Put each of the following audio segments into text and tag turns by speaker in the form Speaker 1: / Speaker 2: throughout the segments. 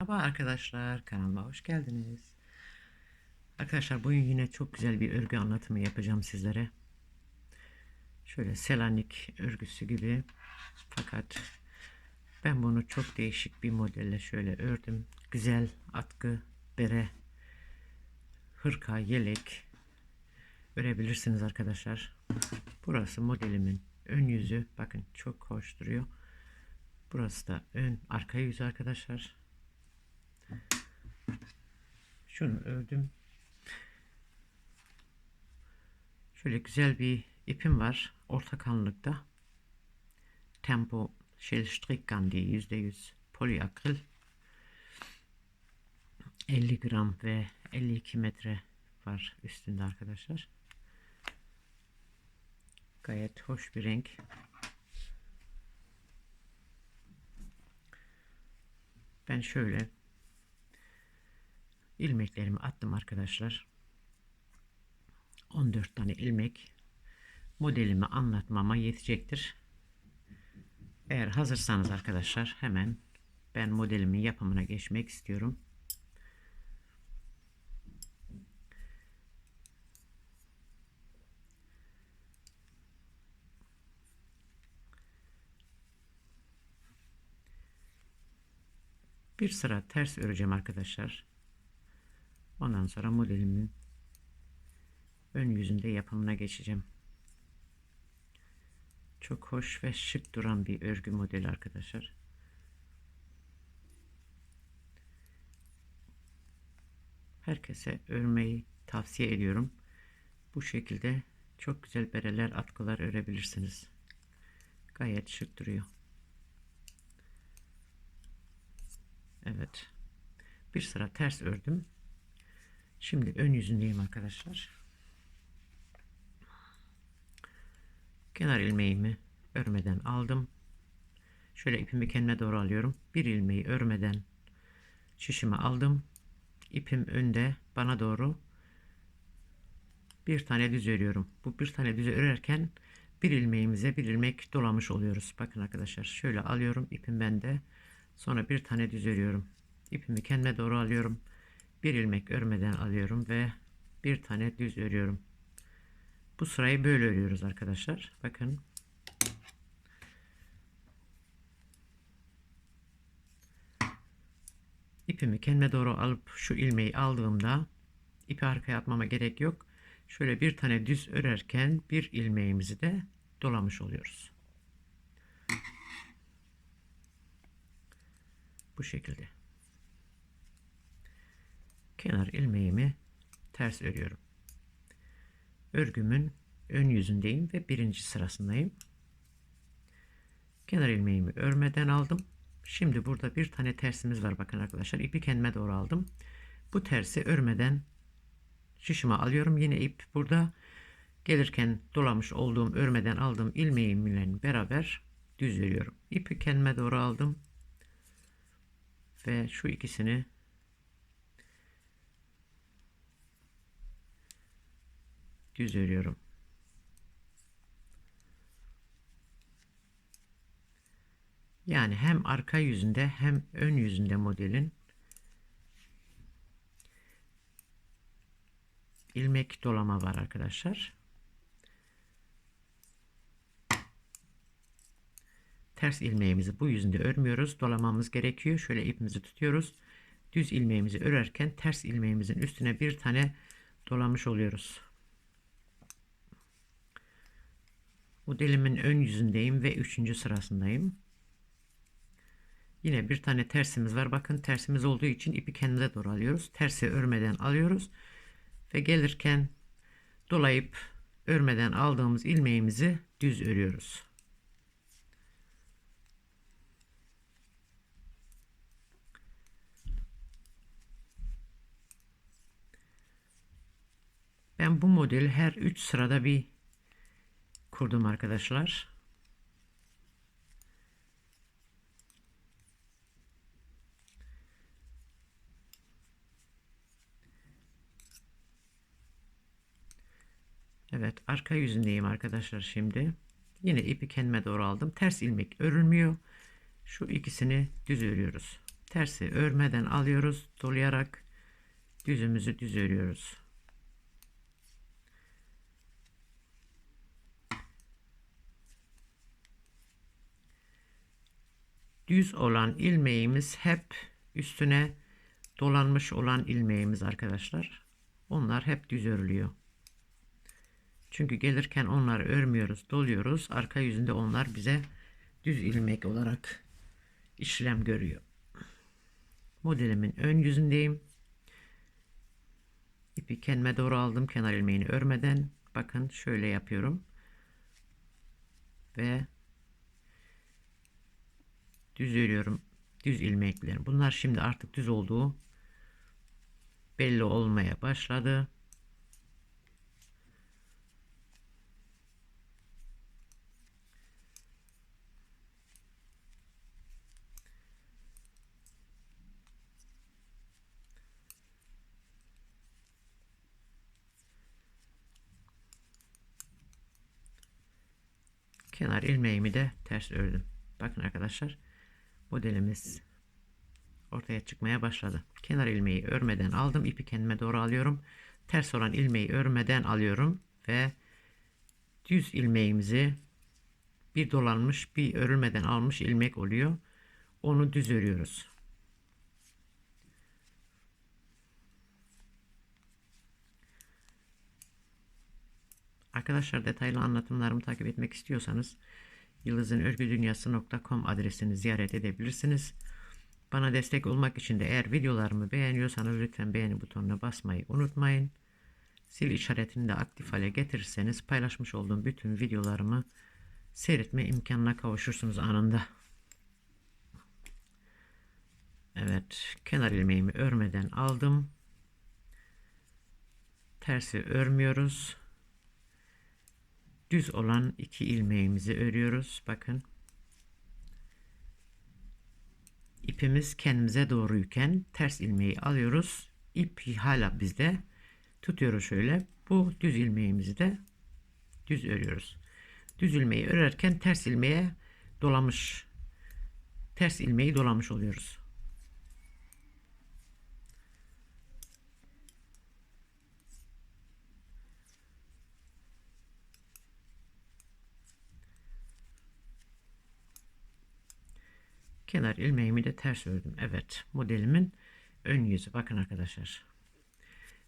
Speaker 1: Merhaba arkadaşlar, kanalıma hoş geldiniz. Arkadaşlar bugün yine çok güzel bir örgü anlatımı yapacağım sizlere. Şöyle Selanik örgüsü gibi. Fakat ben bunu çok değişik bir modelle şöyle ördüm. Güzel atkı, bere, hırka, yelek örebilirsiniz arkadaşlar. Burası modelimin ön yüzü. Bakın çok hoş duruyor. Burası da ön arka yüzü arkadaşlar. Şunu ördüm. Şöyle güzel bir ipim var. Orta kalınlıkta. Tempo Shell Strickgan diye %100 poliakril. 50 gram ve 52 metre var üstünde arkadaşlar. Gayet hoş bir renk. Ben şöyle ilmeklerimi attım arkadaşlar. 14 tane ilmek modelimi anlatmama yetecektir. Eğer hazırsanız arkadaşlar hemen ben modelimin yapımına geçmek istiyorum. Bir sıra ters öreceğim arkadaşlar. Ondan sonra modelimin ön yüzünde yapımına geçeceğim. Çok hoş ve şık duran bir örgü modeli arkadaşlar. Herkese örmeyi tavsiye ediyorum. Bu şekilde çok güzel bereler, atkılar örebilirsiniz. Gayet şık duruyor. Evet. Bir sıra ters ördüm. Şimdi ön yüzündeyim arkadaşlar. Kenar ilmeğimi örmeden aldım. Şöyle ipimi kendime doğru alıyorum. Bir ilmeği örmeden şişime aldım. İpim önde bana doğru bir tane düz örüyorum. Bu bir tane düz örerken bir ilmeğimize bir ilmek dolamış oluyoruz. Bakın arkadaşlar şöyle alıyorum ipim bende. Sonra bir tane düz örüyorum. İpimi kendime doğru alıyorum. Bir ilmek örmeden alıyorum ve bir tane düz örüyorum. Bu sırayı böyle örüyoruz arkadaşlar. Bakın. İpimi kendime doğru alıp şu ilmeği aldığımda ipi arkaya atmama gerek yok. Şöyle bir tane düz örerken bir ilmeğimizi de dolamış oluyoruz. Bu şekilde. Kenar ilmeğimi ters örüyorum. Örgümün ön yüzündeyim ve birinci sırasındayım. Kenar ilmeğimi örmeden aldım. Şimdi burada bir tane tersimiz var bakın arkadaşlar. İpi kendime doğru aldım. Bu tersi örmeden şişime alıyorum. Yine ip burada gelirken dolamış olduğum örmeden aldığım ilmeğimle beraber düz örüyorum. İpi kendime doğru aldım ve şu ikisini düz örüyorum. Yani hem arka yüzünde hem ön yüzünde modelin ilmek dolama var arkadaşlar. ters ilmeğimizi bu yüzünde örmüyoruz. Dolamamız gerekiyor. Şöyle ipimizi tutuyoruz. Düz ilmeğimizi örerken ters ilmeğimizin üstüne bir tane dolamış oluyoruz. Modelimin ön yüzündeyim ve üçüncü sırasındayım. Yine bir tane tersimiz var. Bakın tersimiz olduğu için ipi kendimize doğru alıyoruz. Tersi örmeden alıyoruz. Ve gelirken dolayıp örmeden aldığımız ilmeğimizi düz örüyoruz. Ben bu modeli her 3 sırada bir kurdum arkadaşlar. Evet arka yüzündeyim arkadaşlar şimdi. Yine ipi kendime doğru aldım. Ters ilmek örülmüyor. Şu ikisini düz örüyoruz. tersi örmeden alıyoruz. Dolayarak düzümüzü düz örüyoruz. Düz olan ilmeğimiz hep üstüne dolanmış olan ilmeğimiz arkadaşlar. Onlar hep düz örülüyor. Çünkü gelirken onları örmüyoruz, doluyoruz. Arka yüzünde onlar bize düz ilmek olarak işlem görüyor. Modelimin ön yüzündeyim. İpi kendime doğru aldım kenar ilmeğini örmeden. Bakın şöyle yapıyorum. Ve düz örüyorum. Düz ilmeklerim. Bunlar şimdi artık düz olduğu belli olmaya başladı. Kenar ilmeğimi de ters ördüm. Bakın arkadaşlar modelimiz ortaya çıkmaya başladı. Kenar ilmeği örmeden aldım. ipi kendime doğru alıyorum. Ters olan ilmeği örmeden alıyorum ve düz ilmeğimizi bir dolanmış bir örülmeden almış ilmek oluyor. Onu düz örüyoruz. Arkadaşlar detaylı anlatımlarımı takip etmek istiyorsanız yıldızınörgüdünyası.com adresini ziyaret edebilirsiniz. Bana destek olmak için de eğer videolarımı beğeniyorsanız lütfen beğeni butonuna basmayı unutmayın. Zil işaretini de aktif hale getirirseniz paylaşmış olduğum bütün videolarımı seyretme imkanına kavuşursunuz anında. Evet, kenar ilmeğimi örmeden aldım. Tersi örmüyoruz düz olan iki ilmeğimizi örüyoruz. Bakın. ipimiz kendimize doğruyken ters ilmeği alıyoruz. İp hala bizde. Tutuyoruz şöyle. Bu düz ilmeğimizi de düz örüyoruz. Düz ilmeği örerken ters ilmeğe dolamış ters ilmeği dolamış oluyoruz. Kenar ilmeğimi de ters ördüm. Evet modelimin ön yüzü. Bakın arkadaşlar.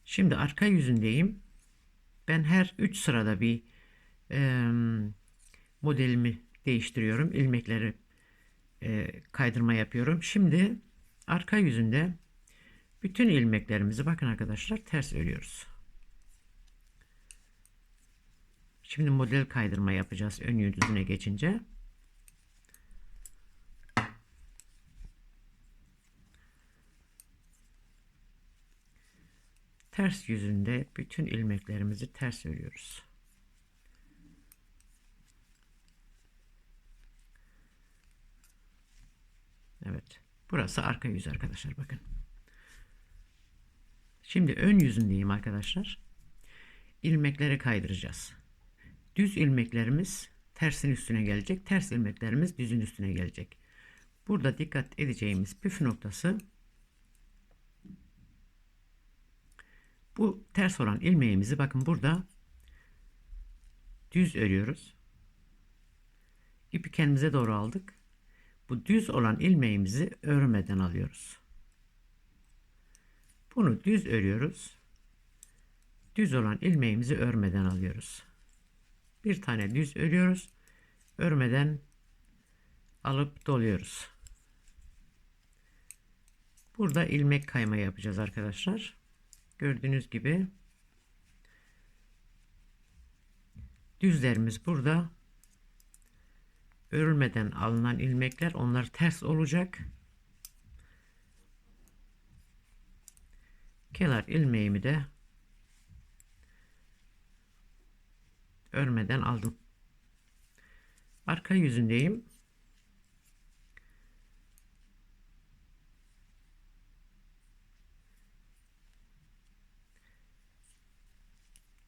Speaker 1: Şimdi arka yüzündeyim. Ben her 3 sırada bir e, modelimi değiştiriyorum. İlmekleri e, kaydırma yapıyorum. Şimdi arka yüzünde bütün ilmeklerimizi bakın arkadaşlar ters örüyoruz. Şimdi model kaydırma yapacağız ön yüzüne geçince. Ters yüzünde bütün ilmeklerimizi ters örüyoruz. Evet. Burası arka yüz arkadaşlar bakın. Şimdi ön yüzündeyim arkadaşlar. İlmekleri kaydıracağız. Düz ilmeklerimiz tersin üstüne gelecek. Ters ilmeklerimiz düzün üstüne gelecek. Burada dikkat edeceğimiz püf noktası Bu ters olan ilmeğimizi bakın burada düz örüyoruz. İpi kendimize doğru aldık. Bu düz olan ilmeğimizi örmeden alıyoruz. Bunu düz örüyoruz. Düz olan ilmeğimizi örmeden alıyoruz. Bir tane düz örüyoruz. Örmeden alıp doluyoruz. Burada ilmek kayma yapacağız arkadaşlar. Gördüğünüz gibi düzlerimiz burada. Örülmeden alınan ilmekler onlar ters olacak. Kenar ilmeğimi de örmeden aldım. Arka yüzündeyim.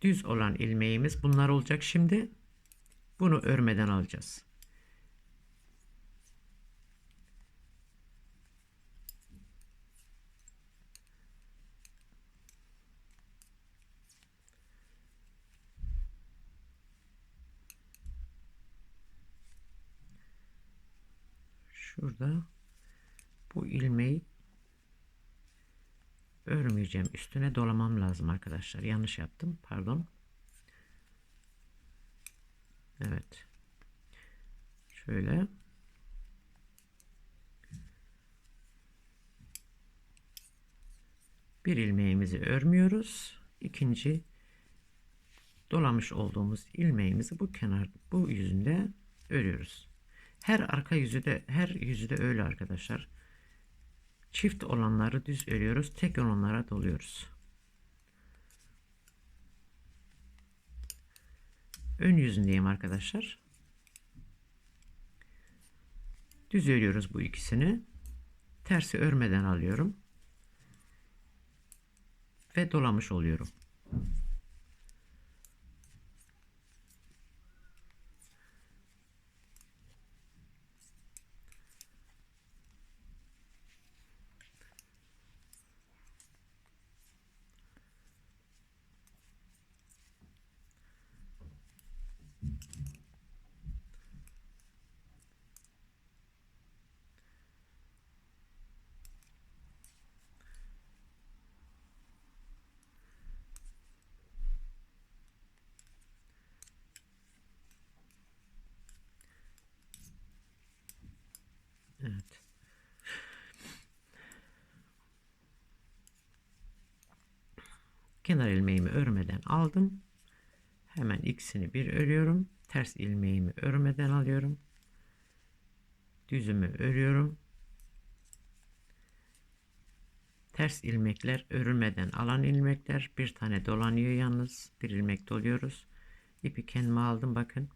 Speaker 1: düz olan ilmeğimiz bunlar olacak şimdi. Bunu örmeden alacağız. Şurada bu ilmeği örmeyeceğim. Üstüne dolamam lazım arkadaşlar. Yanlış yaptım. Pardon. Evet. Şöyle. Bir ilmeğimizi örmüyoruz. İkinci dolamış olduğumuz ilmeğimizi bu kenar bu yüzünde örüyoruz. Her arka yüzü de her yüzü de öyle arkadaşlar. Çift olanları düz örüyoruz. Tek olanlara doluyoruz. Ön yüzündeyim arkadaşlar. Düz örüyoruz bu ikisini. Tersi örmeden alıyorum. Ve dolamış oluyorum. Evet. Kenar ilmeğimi örmeden aldım. Hemen ikisini bir örüyorum. Ters ilmeğimi örmeden alıyorum. Düzümü örüyorum. Ters ilmekler örülmeden alan ilmekler. Bir tane dolanıyor yalnız. Bir ilmek doluyoruz. İpi kendime aldım bakın.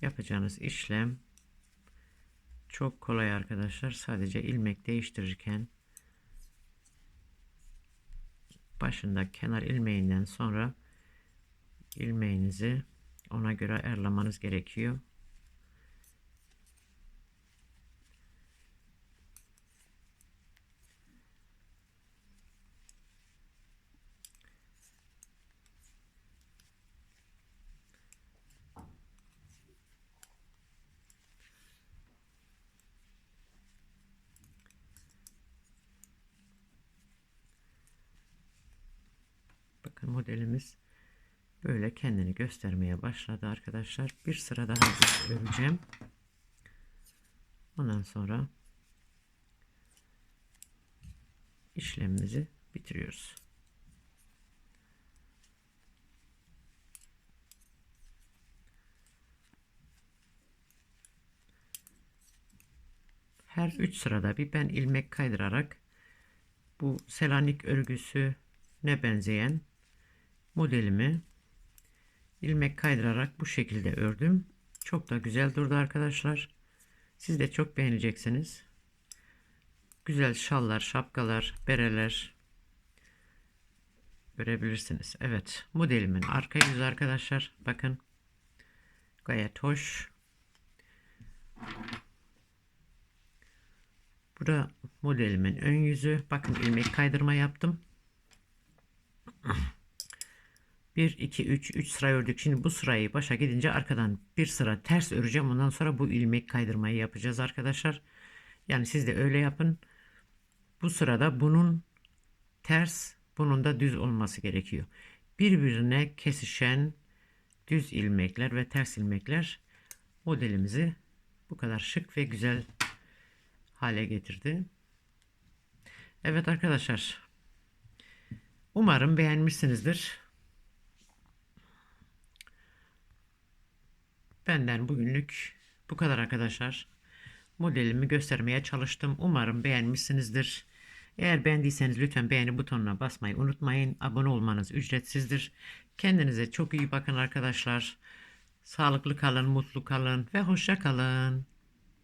Speaker 1: Yapacağınız işlem çok kolay arkadaşlar. Sadece ilmek değiştirirken başında kenar ilmeğinden sonra ilmeğinizi ona göre ayarlamanız gerekiyor. Bakın modelimiz böyle kendini göstermeye başladı arkadaşlar. Bir sıra daha öreceğim. Ondan sonra işlemimizi bitiriyoruz. Her üç sırada bir ben ilmek kaydırarak bu Selanik örgüsü ne benzeyen modelimi ilmek kaydırarak bu şekilde ördüm. Çok da güzel durdu arkadaşlar. Siz de çok beğeneceksiniz. Güzel şallar, şapkalar, bereler görebilirsiniz. Evet modelimin arka yüzü arkadaşlar. Bakın gayet hoş. Bu da modelimin ön yüzü. Bakın ilmek kaydırma yaptım. 1, 2, 3, 3 sıra ördük. Şimdi bu sırayı başa gidince arkadan bir sıra ters öreceğim. Ondan sonra bu ilmek kaydırmayı yapacağız arkadaşlar. Yani siz de öyle yapın. Bu sırada bunun ters, bunun da düz olması gerekiyor. Birbirine kesişen düz ilmekler ve ters ilmekler modelimizi bu kadar şık ve güzel hale getirdi. Evet arkadaşlar. Umarım beğenmişsinizdir. Benden bugünlük bu kadar arkadaşlar. Modelimi göstermeye çalıştım. Umarım beğenmişsinizdir. Eğer beğendiyseniz lütfen beğeni butonuna basmayı unutmayın. Abone olmanız ücretsizdir. Kendinize çok iyi bakın arkadaşlar. Sağlıklı kalın, mutlu kalın ve hoşça kalın.